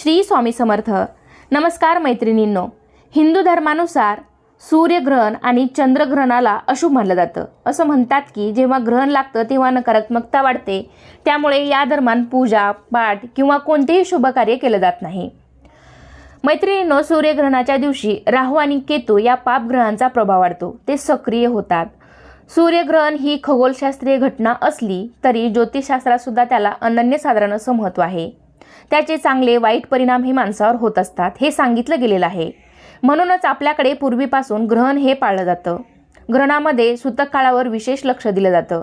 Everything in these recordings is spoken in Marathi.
श्री स्वामी समर्थ. नमस्कार मैत्रिणींनो. हिंदू धर्मानुसार सूर्यग्रहण आणि चंद्रग्रहणाला अशुभ मानलं जातं. असं म्हणतात की जेव्हा ग्रहण लागतं तेव्हा नकारात्मकता वाढते. त्यामुळे या दरम्यान पूजा पाठ किंवा कोणतेही शुभकार्य केलं जात नाही. मैत्रिणींनो सूर्यग्रहणाच्या दिवशी राहू आणि केतू या पापग्रहांचा प्रभाव वाढतो. ते सक्रिय होतात. सूर्यग्रहण ही खगोलशास्त्रीय घटना असली तरी ज्योतिषशास्त्रात सुद्धा त्याला अनन्यसाधारण असं महत्त्व आहे. त्याचे चांगले वाईट परिणाम हे माणसावर होत असतात हे सांगितलं गेलेलं आहे. म्हणूनच आपल्याकडे पूर्वीपासून ग्रहण हे पाळलं जातं. ग्रहणामध्ये सूतक काळावर विशेष लक्ष दिलं जातं.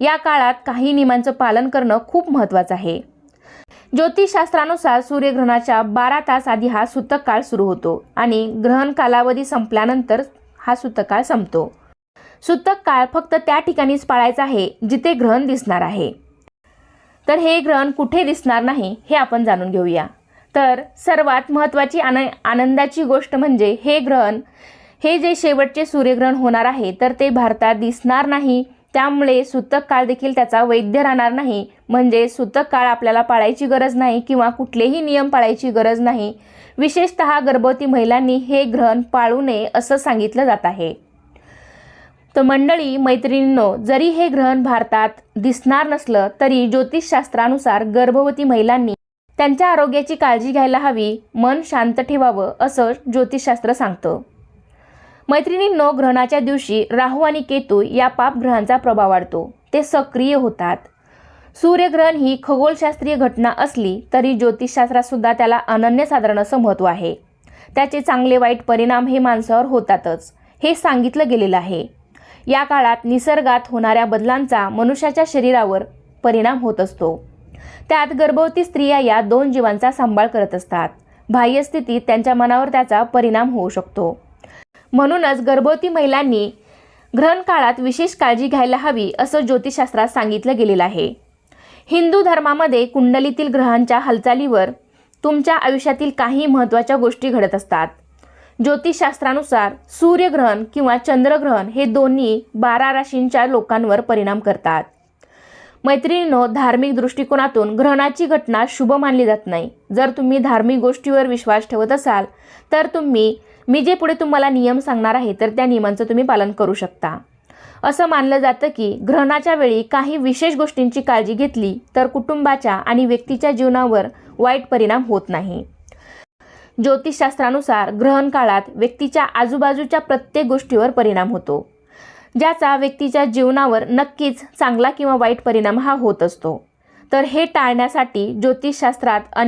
या काळात काही नियमांचं पालन करणं खूप महत्त्वाचं आहे. ज्योतिषशास्त्रानुसार सूर्यग्रहणाच्या बारा तास आधी हा सूतक काळ सुरू होतो आणि ग्रहण कालावधी संपल्यानंतर हा सूतक काळ संपतो. सूतक काळ फक्त त्या ठिकाणीच पाळायचा आहे जिथे ग्रहण दिसणार आहे. तर हे ग्रहण कुठे दिसणार नाही हे आपण जाणून घेऊया. तर सर्वात महत्त्वाची आन आनंदाची गोष्ट म्हणजे हे ग्रहण हे जे शेवटचे सूर्यग्रहण होणार आहे तर ते भारतात दिसणार नाही. त्यामुळे सूतक काळ देखील त्याचा वैद्य राहणार नाही. म्हणजे सूतक काळ आपल्याला पाळायची गरज नाही किंवा कुठलेही नियम पाळायची गरज नाही. विशेषतः गर्भवती महिलांनी हे ग्रहण पाळू नये असं सांगितलं जात आहे. तर मंडळी मैत्रिणींनो जरी हे ग्रहण भारतात दिसणार नसलं तरी ज्योतिषशास्त्रानुसार गर्भवती महिलांनी त्यांच्या आरोग्याची काळजी घ्यायला हवी मन शांत ठेवावं असं ज्योतिषशास्त्र सांगतं. मैत्रिणींनो ग्रहणाच्या दिवशी राहू आणि केतू या पापग्रहांचा प्रभाव वाढतो. ते सक्रिय होतात. सूर्यग्रहण ही खगोलशास्त्रीय घटना असली तरी ज्योतिषशास्त्रातसुद्धा त्याला अनन्यसाधारण असं महत्त्व आहे. त्याचे चांगले वाईट परिणाम हे माणसावर होतातच हे सांगितलं गेलेलं आहे. या काळात निसर्गात होणाऱ्या बदलांचा मनुष्याच्या शरीरावर परिणाम होत असतो. त्यात गर्भवती स्त्रिया या दोन जीवांचा सांभाळ करत असतात. बाह्य स्थितीत त्यांच्या मनावर त्याचा परिणाम होऊ शकतो. म्हणूनच गर्भवती महिलांनी ग्रहण काळात विशेष काळजी घ्यायला हवी असं ज्योतिषशास्त्रात सांगितलं गेलेलं आहे. हिंदू धर्मामध्ये कुंडलीतील ग्रहांच्या हालचालीवर तुमच्या आयुष्यातील काही महत्त्वाच्या गोष्टी घडत असतात. ज्योतिषशास्त्रानुसार सूर्यग्रहण किंवा चंद्रग्रहण हे दोन्ही बारा राशींच्या लोकांवर परिणाम करतात. मैत्रिणींनो धार्मिक दृष्टिकोनातून ग्रहणाची घटना शुभ मानली जात नाही. जर तुम्ही धार्मिक गोष्टीवर विश्वास ठेवत असाल तर तुम्ही मी जे पुढे तुम्हाला नियम सांगणार आहे तर त्या नियमांचं तुम्ही पालन करू शकता. असं मानलं जातं की ग्रहणाच्या वेळी काही विशेष गोष्टींची काळजी घेतली तर कुटुंबाच्या आणि व्यक्तीच्या जीवनावर वाईट परिणाम होत नाही. ज्योतिषशास्त्रानुसार ग्रहण काळात व्यक्तीच्या आजूबाजूच्या प्रत्येक गोष्टीवर परिणाम होतो. ज्याचा व्यक्तीच्या जीवनावर नक्कीच चांगला किंवा वाईट परिणाम हा होत असतो. तर हे टाळण्यासाठी ज्योतिषशास्त्रात अनेक